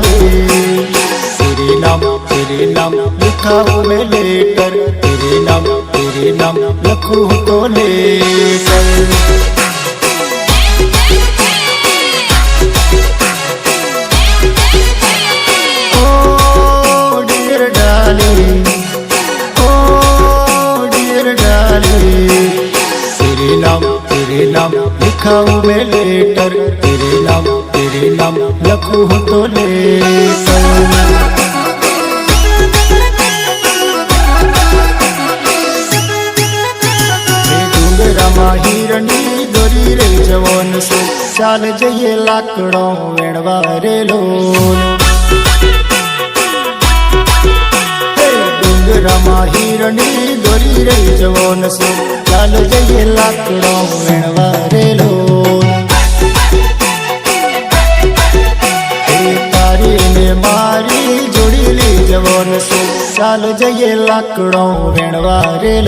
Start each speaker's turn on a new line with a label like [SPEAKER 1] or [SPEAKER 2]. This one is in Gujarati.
[SPEAKER 1] में तेरे नाम तेरे नाम लिखा हो मैं लेटर तेरे नाम तेरे नाम लखू तो लेकर तेरे नाम तेरे नाम लिखा हूँ मैं लेटर तेरे नाम શ્રી નામ લખું હું તો લેખ હિરણી દોરી રહી જવાન સો ચાલ જઈએ લાકડો વેણવા રે લો ડુંગરામાં હિરણી દોરી રહી જવાન સો ચાલ જઈએ લાકડો વેણ છે ચાલ જઈએ લાકડો વેણવા રેલો